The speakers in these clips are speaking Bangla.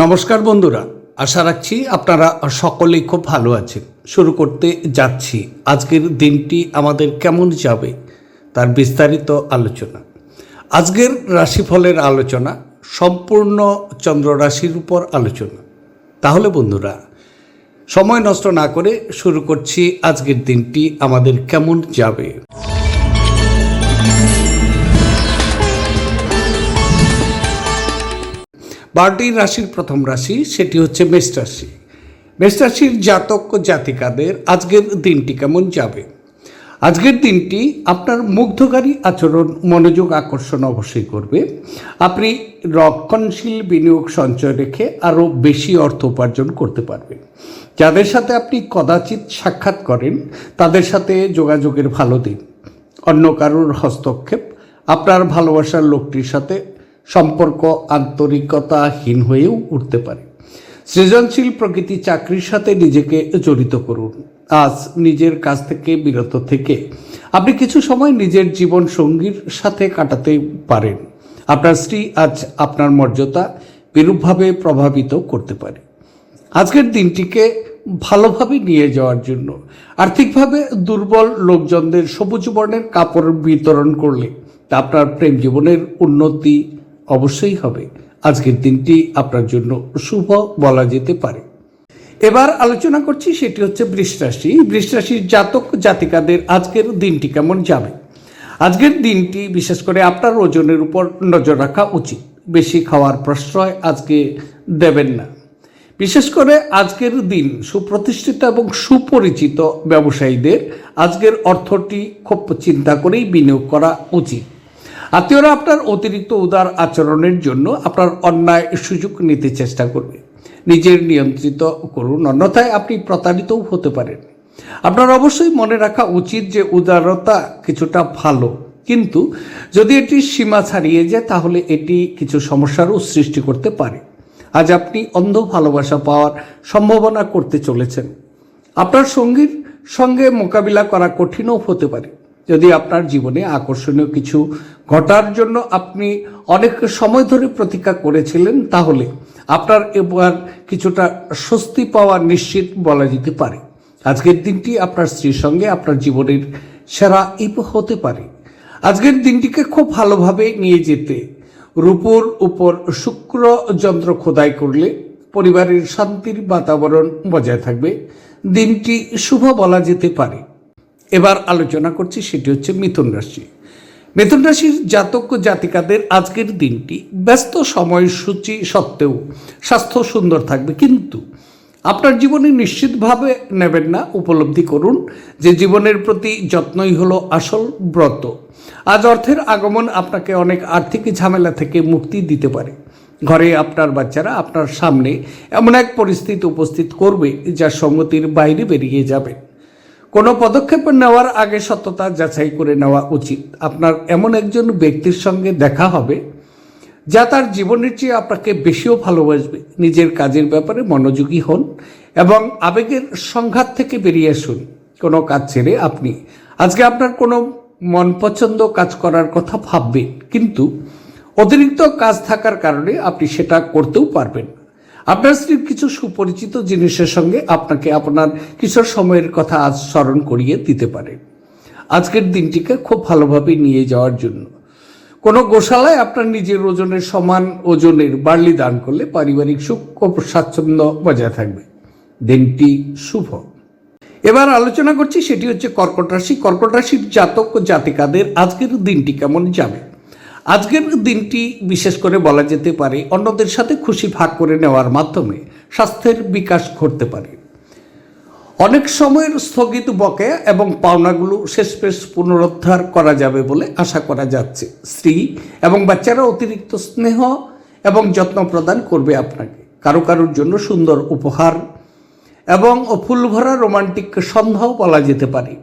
নমস্কার বন্ধুরা, আশা রাখছি আপনারা সকলেই খুব ভালো আছেন। শুরু করতে যাচ্ছি আজকের দিনটি আমাদের কেমন যাবে তার বিস্তারিত আলোচনা। আজকের রাশিফলের আলোচনা, সম্পূর্ণ চন্দ্র রাশির উপর আলোচনা। তাহলে বন্ধুরা, সময় নষ্ট না করে শুরু করছি আজকের দিনটি আমাদের কেমন যাবে। বারোটি রাশির প্রথম রাশি, সেটি হচ্ছে মেষ রাশি। মেষ রাশির জাতক ও জাতিকাদের আজকের দিনটি কেমন যাবে? আজকের দিনটি আপনার মুগ্ধকারী আচরণ, মনোযোগ আকর্ষণ অবশ্যই করবে। আপনি রক্ষণশীল বিনিয়োগ সঞ্চয় রেখে আরও বেশি অর্থ উপার্জন করতে পারবেন। যাদের সাথে আপনি কদাচিৎ সাক্ষাৎ করেন, তাদের সাথে যোগাযোগের ভালো দিন। অন্য কারোর হস্তক্ষেপ, আপনার ভালোবাসার লোকটির সাথে সম্পর্ক আন্তরিকতাহীন হয়েও উঠতে পারে। সৃজনশীল প্রকৃতি চাকরির সাথে নিজেকে জড়িত করুন। আজ নিজের কাছ থেকে বিরত থেকে আপনি কিছু সময় নিজের জীবন সঙ্গীর সাথে কাটাতে পারেন। আপনার স্ত্রী আজ আপনার মর্যাদা বিরূপভাবে প্রভাবিত করতে পারে। আজকের দিনটিকে ভালোভাবে নিয়ে যাওয়ার জন্য আর্থিকভাবে দুর্বল লোকজনদের সবুজ বর্ণের কাপড় বিতরণ করলে আপনার প্রেম জীবনের উন্নতি অবশ্যই হবে। আজকের দিনটি আপনার জন্য শুভ বলা যেতে পারে। এবার আলোচনা করছি সেটি হচ্ছে বৃষরাশি। বৃষরাশির জাতক জাতিকাদের আজকের দিনটি কেমন যাবে? আজকের দিনটি বিশেষ করে আপনার ওজনের উপর নজর রাখা উচিত। বেশি খাওয়ার প্রশ্রয় আজকে দেবেন না। বিশেষ করে আজকের দিন সুপ্রতিষ্ঠিত এবং সুপরিচিত ব্যবসায়ীদের আজকের অর্থটি খুব চিন্তা করেই বিনিয়োগ করা উচিত। আত্মীয়রা আপনার অতিরিক্ত উদার আচরণের জন্য আপনার অন্যায় সুযোগ নিতে চেষ্টা করবে। নিজের নিয়ন্ত্রিত করুন, অন্যথায় আপনি প্রতারিতও হতে পারেন। আপনার অবশ্যই মনে রাখা উচিত যে উদারতা কিছুটা ভালো। কিন্তু যদি এটি সীমা ছাড়িয়ে যায়, তাহলে এটি কিছু সমস্যারও সৃষ্টি করতে পারে। আজ আপনি অন্ধ ভালোবাসা পাওয়ার সম্ভাবনা করতে চলেছেন। আপনার সঙ্গীর সঙ্গে মোকাবিলা করা কঠিনও হতে পারে। যদি আপনার জীবনে আকর্ষণীয় কিছু ঘটার জন্য আপনি অনেক সময় ধরে প্রতীক্ষা করেছিলেন, তাহলে আপনার এবার কিছুটা স্বস্তি পাওয়া নিশ্চিত বলা যেতে পারে। আজকের দিনটি আপনার স্ত্রীর সঙ্গে আপনার জীবনের সেরা ইপ হতে পারে। আজকের দিনটিকে খুব ভালোভাবে নিয়ে যেতে রূপোর উপর শুক্র যন্ত্র খোদাই করলে পরিবারের শান্তির বাতাবরণ বজায় থাকবে। দিনটি শুভ বলা যেতে পারে। এবার আলোচনা করছি, সেটি হচ্ছে মিথুন রাশি। মিথুন রাশির জাতক জাতিকাদের আজকের দিনটি ব্যস্ত সময়সূচি সত্ত্বেও স্বাস্থ্য সুন্দর থাকবে। কিন্তু আপনার জীবনে নিশ্চিতভাবে নেবেন না, উপলব্ধি করুন যে জীবনের প্রতি যত্নই হলো আসল ব্রত। আজ অর্থের আগমন আপনাকে অনেক আর্থিক ঝামেলা থেকে মুক্তি দিতে পারে। ঘরে আপনার বাচ্চারা আপনার সামনে এমন এক পরিস্থিতি উপস্থিত করবে যা সঙ্গতির বাইরে বেরিয়ে যাবে। কোনো পদক্ষেপ নেওয়ার আগে সত্যতা যাচাই করে নেওয়া উচিত। আপনার এমন একজন ব্যক্তির সঙ্গে দেখা হবে, যা তার জীবনের চেয়ে আপনাকে বেশিও ভালোবাসবে। নিজের কাজের ব্যাপারে মনোযোগী হন এবং আবেগের সংঘাত থেকে বেরিয়ে আসুন। কোনো কাজ ছেড়ে আপনি, আজকে আপনার কোনো মন পছন্দ কাজ করার কথা ভাববেন, কিন্তু অতিরিক্ত কাজ থাকার কারণে আপনি সেটা করতেও পারবেন। আপনার স্ত্রীর কিছু সুপরিচিত জিনিসের সঙ্গে আপনাকে আপনার কিশোর সময়ের কথা আজ স্মরণ করিয়ে দিতে পারে। আজকের দিনটিকে খুব ভালোভাবে নিয়ে যাওয়ার জন্য। কোনো গোশালায় আপনার নিজের ওজনের সমান ওজনের বার্লি দান করলে পারিবারিক সুখ ও স্বাচ্ছন্দ্য বজায় থাকবে। দিনটি শুভ। এবার আলোচনা করছি সেটি হচ্ছে কর্কট রাশি। কর্কট রাশির জাতক ও জাতিকাদের আজকের দিনটি কেমন যাবে? আজকের দিনটি বিশেষ করে বলা যেতে পারে অন্যদের সাথে খুশি ভাগ করে নেওয়ার মাধ্যমে স্বাস্থ্যের বিকাশ ঘটতে পারে। অনেক সময়ের স্থগিত বকেয়া এবং পাওনাগুলো শেষপেশ পুনরুদ্ধার করা যাবে বলে আশা করা যাচ্ছে। স্ত্রী এবং বাচ্চারা অতিরিক্ত স্নেহ এবং যত্ন প্রদান করবে আপনাকে। কারও কারোর জন্য সুন্দর উপহার এবং ফুলভরা রোমান্টিক সন্ধ্যাও বলা যেতে পারে।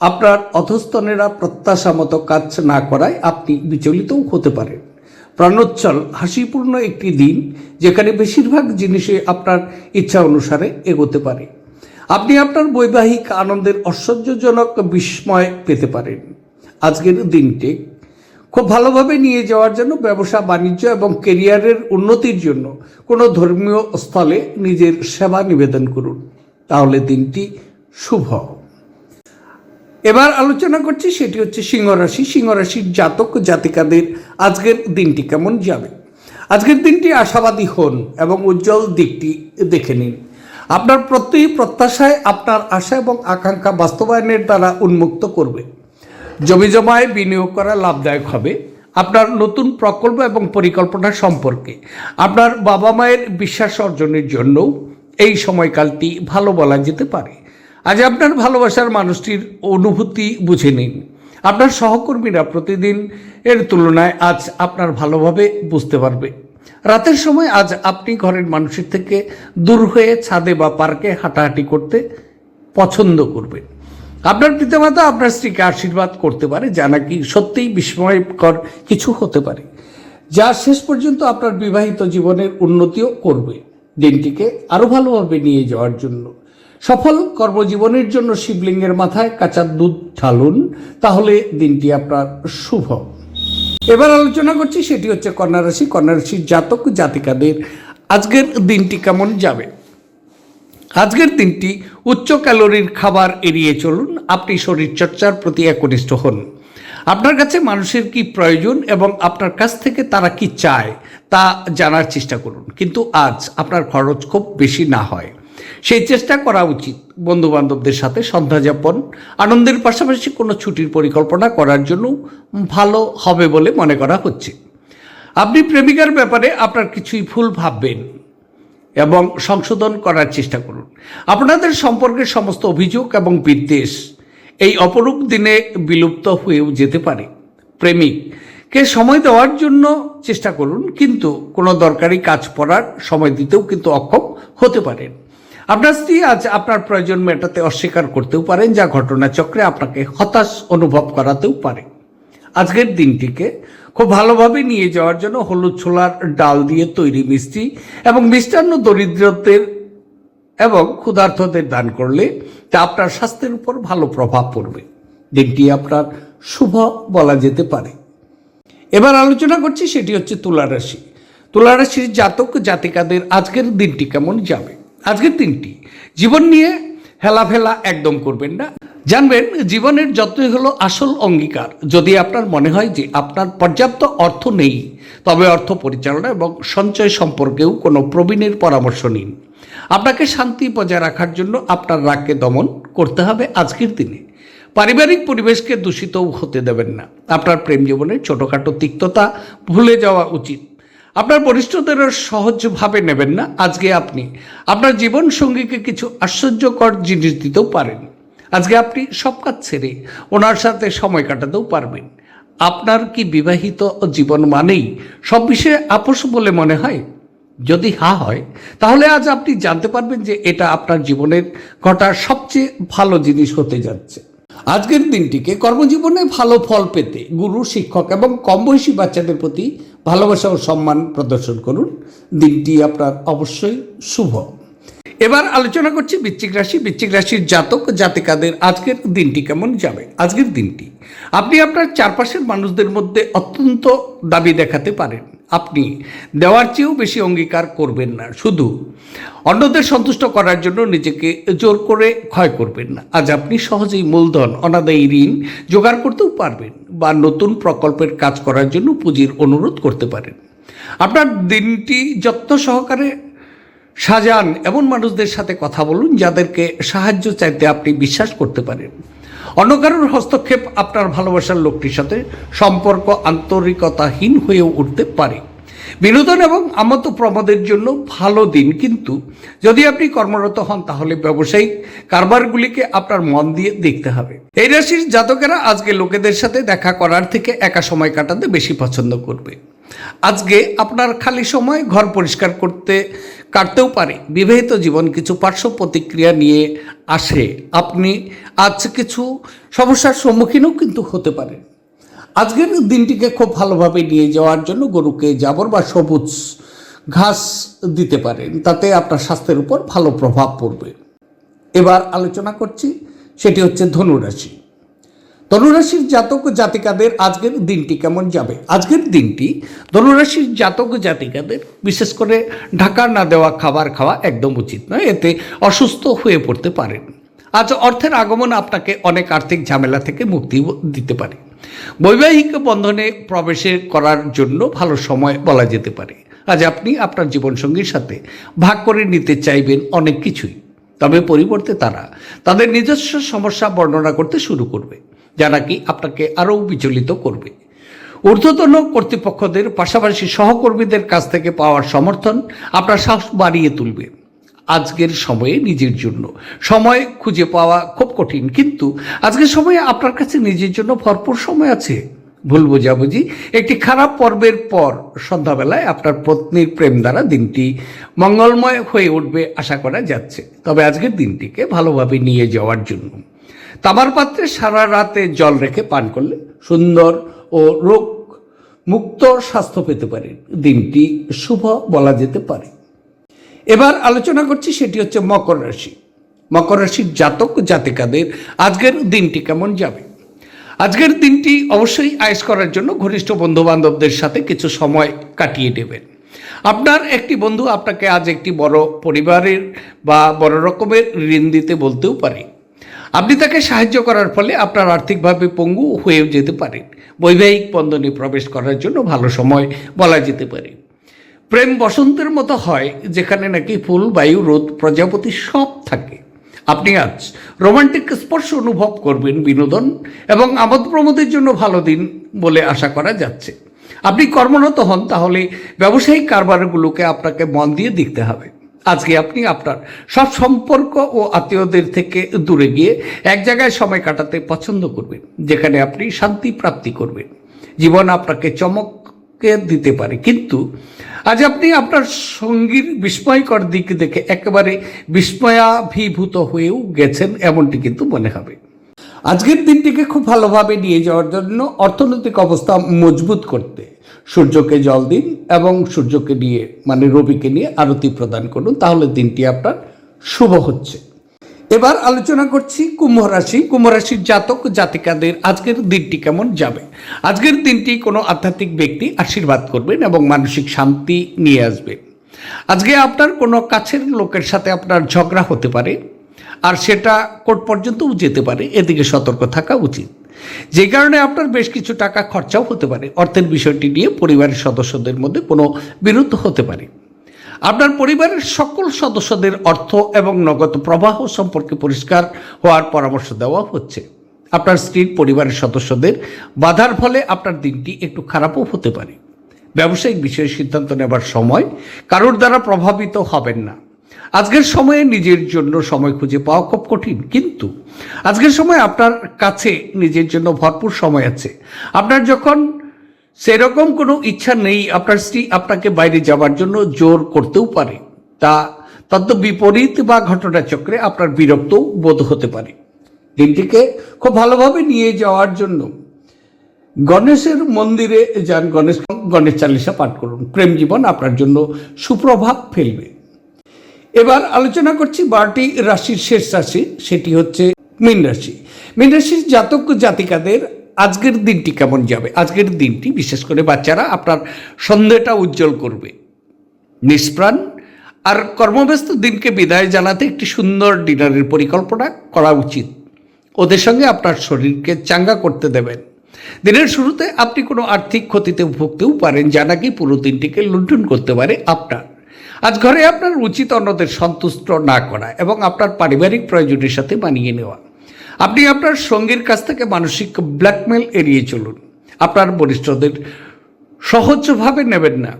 আপনার অধস্তনেরা প্রত্যাশা মতো কাজ না করায় আপনি বিচলিতও হতে পারেন। প্রাণোচ্ছল, হাসিপূর্ণ একটি দিন, যেখানে বেশিরভাগ জিনিসে আপনার ইচ্ছা অনুসারে এগোতে পারে। আপনি আপনার বৈবাহিক আনন্দের ঐশ্বর্যজনক বিস্ময় পেতে পারেন। আজকের দিনটি খুব ভালোভাবে নিয়ে যাওয়ার জন্য ব্যবসা, বাণিজ্য এবং কেরিয়ারের উন্নতির জন্য কোনো ধর্মীয় স্থলে নিজের সেবা নিবেদন করুন। তাহলে দিনটি শুভ। এবার আলোচনা করছি, সেটি হচ্ছে সিংহ রাশি। সিংহ রাশির জাতক জাতিকাদের আজকের দিনটি কেমন যাবে? আজকের দিনটি আশাবাদী হন এবং উজ্জ্বল দিকটি দেখে নিন। আপনার প্রতি প্রত্যাশায় আপনার আশা এবং আকাঙ্ক্ষা বাস্তবায়নের দ্বারা উন্মুক্ত করবে। জমি জমায় বিনিয়োগ করা লাভদায়ক হবে। আপনার নতুন প্রকল্প এবং পরিকল্পনা সম্পর্কে আপনার বাবা মায়ের বিশ্বাস অর্জনের জন্যও এই সময়কালটি ভালো বলা যেতে পারে। আজ আপনার ভালোবাসার মানুষটির অনুভূতি বুঝে নিন। আপনার সহকর্মীরা প্রতিদিন এর তুলনায় আজ আপনার ভালোভাবে বুঝতে পারবে। রাতের সময় আজ আপনি ঘরের মানুষের থেকে দূর হয়ে ছাদে বা পার্কে হাঁটাহাঁটি করতে পছন্দ করবেন। আপনার পিতামাতা আপনার স্ত্রীকে আশীর্বাদ করতে পারে, যা নাকি সত্যিই বিস্ময়কর কিছু হতে পারে, যা শেষ পর্যন্ত আপনার বিবাহিত জীবনের উন্নতিও করবে। দিনটিকে আরও ভালোভাবে নিয়ে যাওয়ার জন্য সফল কর্মজীবনের জন্য শিবলিঙ্গের মাথায় কাঁচা দুধ ঢালুন, তাহলে দিনটি আপনার শুভ। এবার আলোচনা করছি, সেটি হচ্ছে কন্যা রাশি, কন্যা রাশির জাতক জাতিকাদের। আজকের দিনটি কেমন যাবে? আজকের দিনটি উচ্চ ক্যালোরির খাবার এড়িয়ে চলুন, আপনি শরীরচর্চার প্রতি একনিষ্ঠ হন। আপনার কাছে মানুষের কি প্রয়োজন এবং আপনার কাছ থেকে তারা কি চায়, তা জানার চেষ্টা করুন। কিন্তু আজ আপনার খরচ খুব বেশি না হয়। সেই চেষ্টা করা উচিত বন্ধু বান্ধবদের সাথে সন্ধ্যা যাপন। আনন্দের পাশাপাশি কোনো ছুটির পরিকল্পনা করার জন্য ভালো হবে বলে মনে করা হচ্ছে। আপনি প্রেমিকার ব্যাপারে আপনার কিছুই ভুল ভাববেন এবং সংশোধন করার চেষ্টা করুন। আপনাদের সম্পর্কের সমস্ত অভিযোগ এবং বিদ্বেষ এই অপরূপ দিনে বিলুপ্ত হয়েও যেতে পারে। প্রেমিককে সময় দেওয়ার জন্য চেষ্টা করুন, কিন্তু কোনো দরকারি কাজ পড়ার সময় দিতেও কিন্তু অক্ষম হতে পারেন। আপনার স্ত্রী আজ আপনার প্রয়োজন মেটাতে অস্বীকার করতেও পারেন, যা ঘটনাচক্রে আপনাকে হতাশ অনুভব করাতেও পারে। আজকের দিনটিকে খুব ভালোভাবে নিয়ে যাওয়ার জন্য হলুদ ছোলার ডাল দিয়ে তৈরি মিষ্টি এবং মিষ্টান্ন দরিদ্রদের এবং ক্ষুধার্থদের দান করলে তা আপনার স্বাস্থ্যের উপর ভালো প্রভাব পড়বে। দিনটি আপনার শুভ বলা যেতে পারে। এবার আলোচনা করছি, সেটি হচ্ছে তুলা রাশি। তুলা রাশির জাতক জাতিকাদের আজকের দিনটি কেমন যাবে? আজকের দিনটি। জীবন নিয়ে হেলাফেলা একদম করবেন না। জানবেন, জীবনের যতই হলো আসল অঙ্গীকার, যদি আপনার মনে হয় যে আপনার পর্যাপ্ত অর্থ নেই, তবে অর্থ পরিচালনা এবং সঞ্চয় সম্পর্কেও কোনো প্রবীণের পরামর্শ নিন। আপনাকে শান্তি বজায় রাখার জন্য আপনার রাগকে দমন করতে হবে আজকের দিনে। পারিবারিক পরিবেশকে দূষিতও হতে দেবেন না। আপনার প্রেম জীবনের ছোটোখাটো তিক্ততা ভুলে যাওয়া উচিত। আপনার বরিষ্ঠদের সহজভাবে নেবেন না আজকে আপনি। আপনার জীবন সঙ্গীকে কিছু আশ্চর্যকর জিনিস দিতেও পারেন। আজকে আপনি সব কাজ ছেড়ে ওনার সাথে সময় কাটাতেও পারবেন। আপনার কি বিবাহিত জীবন মানেই সব বিষয়ে আপোষ বলে মনে হয়? যদি হা হয়, তাহলে আজ আপনি জানতে পারবেন যে এটা আপনার জীবনের ঘটা সবচেয়ে ভালো জিনিস হতে যাচ্ছে। আজকের দিনটিকে কর্মজীবনে ভালো ফল পেতে গুরু, শিক্ষক এবং কম বয়সী বাচ্চাদের প্রতি ভালোবাসা ও সম্মান প্রদর্শন করুন। দিনটি আপনার অবশ্যই শুভ। এবার আলোচনা করছি বৃশ্চিক রাশি। বৃশ্চিক রাশির জাতক জাতিকাদের আজকের দিনটি কেমন যাবে? আজকের দিনটি আপনি আপনার চারপাশের মানুষদের মধ্যে অত্যন্ত দাবি দেখাতে পারেন। আপনি দেওয়ার চেয়েও বেশি অঙ্গীকার করবেন না। শুধু অন্যদের সন্তুষ্ট করার জন্য নিজেকে জোর করে ক্ষয় করবেন না। আজ আপনি সহজেই মূলধন, অনাদায়ী ঋণ জোগাড় করতেও পারবেন বা নতুন প্রকল্পের কাজ করার জন্য পুঁজির অনুরোধ করতে পারেন। আপনার দিনটি যত্ন সহকারে সাজান। এমন মানুষদের সাথে কথা বলুন যাদেরকে সাহায্য চাইতে আপনি বিশ্বাস করতে পারেন। অন্য কারোর হস্তক্ষেপ আপনার ভালোবাসার লোকটির সাথে সম্পর্ক আন্তরিকতাহীন হয়ে উঠতে পারে। বিনোদন এবং আমত প্রমাদের জন্য ভালো দিন কিন্তু। যদি আপনি কর্মরত হন, তাহলে ব্যবসায়িক কারবারগুলিকে আপনার মন দিয়ে দেখতে হবে। এই রাশির জাতকেরা আজকে লোকেদের সাথে দেখা করার থেকে একা সময় কাটাতে বেশি পছন্দ করবে। আজকে আপনার খালি সময় ঘর পরিষ্কার করতে কাটতেও পারে। বিবাহিত জীবন কিছু পার্শ্ব প্রতিক্রিয়া নিয়ে আসে। আপনি আজ কিছু সমস্যার সম্মুখীনও কিন্তু হতে পারেন। আজকের দিনটিকে খুব ভালোভাবে নিয়ে যাওয়ার জন্য গরুকে জাবর বা সবুজ ঘাস দিতে পারেন। তাতে আপনার স্বাস্থ্যের উপর ভালো প্রভাব পড়বে। এবার আলোচনা করছি, সেটি হচ্ছে ধনুরাশি। ধনুরাশির জাতক জাতিকাদের আজকের দিনটি কেমন যাবে? আজকের দিনটি ধনুরাশির জাতক জাতিকাদের, বিশেষ করে ঢাকা না দেওয়া খাবার খাওয়া একদম উচিত নয়, এতে অসুস্থ হয়ে পড়তে পারেন। আজ অর্থের আগমন আপনাকে অনেক আর্থিক ঝামেলা থেকে মুক্তি দিতে পারে। বৈবাহিক বন্ধনে প্রবেশের করার জন্য ভালো সময় বলা যেতে পারে। আজ আপনি আপনার জীবনসঙ্গীর সাথে ভাগ করে নিতে চাইবেন অনেক কিছুই। তবে পরিবর্তে তারা তাদের নিজস্ব সমস্যা বর্ণনা করতে শুরু করবে। যা নাকি আপনাকে আরও বিচলিত করবে। ঊর্ধ্বতন কর্তৃপক্ষদের পাশাপাশি সহকর্মীদের কাছ থেকে পাওয়ার সমর্থন আপনার সাহস বাড়িয়ে তুলবে। আজকের সময়ে নিজের জন্য। সময় খুঁজে পাওয়া খুব কঠিন, কিন্তু আজকের সময়ে আপনার কাছে নিজের জন্য ভরপুর সময় আছে। ভুল বোঝাবুঝি। একটি খারাপ পর্বের পর সন্ধ্যাবেলায় আপনার পত্নীর প্রেম দ্বারা দিনটি মঙ্গলময় হয়ে উঠবে আশা করা যাচ্ছে। তবে আজকের দিনটিকে ভালোভাবে নিয়ে যাওয়ার জন্য। তামার পাত্রে সারা রাতে জল রেখে পান করলে সুন্দর ও রোগ মুক্ত স্বাস্থ্য পেতে পারে। দিনটি শুভ বলা যেতে পারে। এবার আলোচনা করছি সেটি হচ্ছে মকর রাশি। মকর রাশির জাতক জাতিকাদের আজকের দিনটি কেমন যাবে? আজকের দিনটি অবশ্যই আয়েস করার জন্য ঘনিষ্ঠ বন্ধু বান্ধবদের সাথে কিছু সময় কাটিয়ে নেবেন। আপনার একটি বন্ধু আপনাকে আজ একটি বড় পরিবারের বা বড় রকমের ঋণ দিতে বলতেও পারে। আপনি তাকে সাহায্য করার ফলে আপনার আর্থিকভাবে পঙ্গু হয়েও যেতে পারেন বৈবাহিক বন্ধনে প্রবেশ করার জন্য ভালো সময় বলা যেতে পারে। প্রেম বসন্তের মতো হয়, যেখানে নাকি ফুল, বায়ু, রোদ, প্রজাপতি সব থাকে। আপনি আজ রোমান্টিক স্পর্শ অনুভব করবেন বিনোদন এবং আমোদ প্রমোদের জন্য ভালো দিন বলে আশা করা যাচ্ছে। আপনি কর্মরত হন, তাহলে ব্যবসায়িক কারবারগুলোকে আপনাকে মন দিয়ে দেখতে হবে। আজকে আপনি আপনার সব সম্পর্ক ও আত্মীয়দের থেকে দূরে গিয়ে এক জায়গায় সময় কাটাতে পছন্দ করবেন, যেখানে আপনি শান্তি প্রাপ্তি করবেন। জীবন আপনাকে চমককে দিতে পারে, কিন্তু আজ আপনি আপনার সঙ্গীর বিস্ময়কর দিক দেখে একেবারে বিস্ময়াভিভূত হয়েও গেছেন, এমনটি কিন্তু মনে হবে। আজকের দিনটিকে খুব ভালোভাবে নিয়ে যাওয়ার জন্য অর্থনৈতিক অবস্থা মজবুত করতে সূর্যকে জল দিন এবং সূর্যকে নিয়ে মানে রবিকে নিয়ে আরতি প্রদান করুন, তাহলে দিনটি আপনার শুভ হচ্ছে। এবার আলোচনা করছি কুম্ভ রাশি। কুম্ভ রাশির জাতক জাতিকাদের আজকের দিনটি কেমন যাবে? আজকের দিনটি কোনো আধ্যাত্মিক ব্যক্তি আশীর্বাদ করবেন এবং মানসিক শান্তি নিয়ে আসবেন। আজকে আপনার কোনো কাছের লোকের সাথে আপনার ঝগড়া হতে পারে আর সেটা কোর্ট পর্যন্তও যেতে পারে। এদিকে সতর্ক থাকা উচিত। যে কারণে আপনার বেশ কিছু টাকা খরচাও হতে পারে। অর্থের বিষয়টি নিয়ে পরিবারের সদস্যদের মধ্যে কোনো বিরুদ্ধ হতে পারে। আপনার পরিবারের সকল সদস্যদের অর্থ এবং নগদ প্রবাহ সম্পর্কে পরিষ্কার হওয়ার পরামর্শ দেওয়া হচ্ছে। আপনার স্ত্রীর পরিবারের সদস্যদের বাধার ফলে আপনার দিনটি একটু খারাপও হতে পারে। ব্যবসায়িক বিষয়ে সিদ্ধান্ত নেবার সময় কারোর দ্বারা প্রভাবিত হবেন না। আজকের সময়ে নিজের জন্য সময় খুঁজে পাওয়া খুব কঠিন, কিন্তু আজকের সময় আপনার কাছে নিজের জন্য ভরপুর সময় আছে। আপনার যখন সেরকম কোনো ইচ্ছা নেই, আপনার স্ত্রী আপনাকে বাইরে যাওয়ার জন্য জোর করতেও পারে, তা তদ্দ বিপরীত বা ঘটনাচক্রে আপনার বিরক্তও বোধ হতে পারে। দিনটিকে খুব ভালোভাবে নিয়ে যাওয়ার জন্য গণেশের মন্দিরে যান, গণেশ গণেশ চালিসা পাঠ করুন। প্রেম জীবন আপনার জন্য সুপ্রভাব ফেলবে। এবার আলোচনা করছি বারোটি রাশির শেষ রাশি, সেটি হচ্ছে মীন রাশি। মীন রাশির জাতক জাতিকাদের আজকের দিনটি কেমন যাবে? আজকের দিনটি, বিশেষ করে বাচ্চারা, আপনার সন্ধ্যেটা উজ্জ্বল করবে। নিষ্প্রাণ আর কর্মব্যস্ত দিনকে বিদায় জানাতে একটি সুন্দর ডিনারের পরিকল্পনা করা উচিত। ওদের সঙ্গে আপনার শরীরকে চাঙ্গা করতে দেবেন। দিনের শুরুতে আপনি কোনো আর্থিক ক্ষতিতে ভুগতেও পারেন, যা নাকি পুরো দিনটিকে লুণ্ঠন করতে পারে আপনার। আজ ঘরে আপনার উচিত অন্যদের সন্তুষ্ট না করা এবং আপনার পারিবারিক প্রয়োজনের সাথে মানিয়ে নেওয়া। আপনি আপনার সঙ্গীর কাছ থেকে মানসিক ব্ল্যাকমেল এড়িয়ে চলুন। আপনার বরিষ্ঠদের সহজভাবে নেবেন না।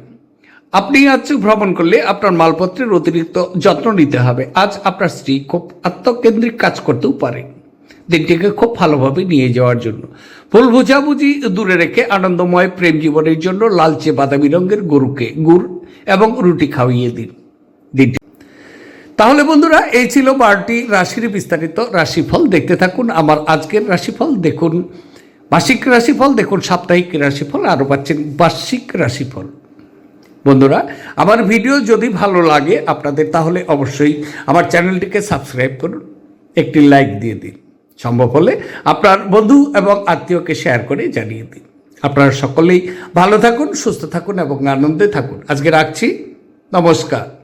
আপনি আজ ভ্রমণ করলে আপনার মালপত্রের অতিরিক্ত যত্ন নিতে হবে। আজ আপনার স্ত্রী খুব আত্মকেন্দ্রিক কাজ করতেও পারে। দিনটিকে খুব ভালোভাবে নিয়ে যাওয়ার জন্য। ভুল বোঝাবুঝি দূরে রেখে আনন্দময় প্রেম জীবনের জন্য লালচে বাদামি রঙের গরুকে গুড় এবং রুটি খাওয়িয়ে দিন। দিনটি তাহলে বন্ধুরা, এই ছিল বারোটি রাশির বিস্তারিত রাশিফল। দেখতে থাকুন আমার আজকের রাশিফল। দেখুন, মাসিক রাশিফল, দেখুন সাপ্তাহিক রাশিফল, আরও পাচ্ছেন বার্ষিক রাশিফল। বন্ধুরা, আমার ভিডিও যদি ভালো লাগে আপনাদের, তাহলে অবশ্যই আমার চ্যানেলটিকে সাবস্ক্রাইব করুন। একটি লাইক দিয়ে দিন। সম্ভব হলে আপনার বন্ধু এবং আত্মীয়কে শেয়ার করে জানিয়ে দিন। আপনারা সকলেই ভালো থাকুন, সুস্থ থাকুন এবং আনন্দে থাকুন। আজকে রাখছি। নমস্কার।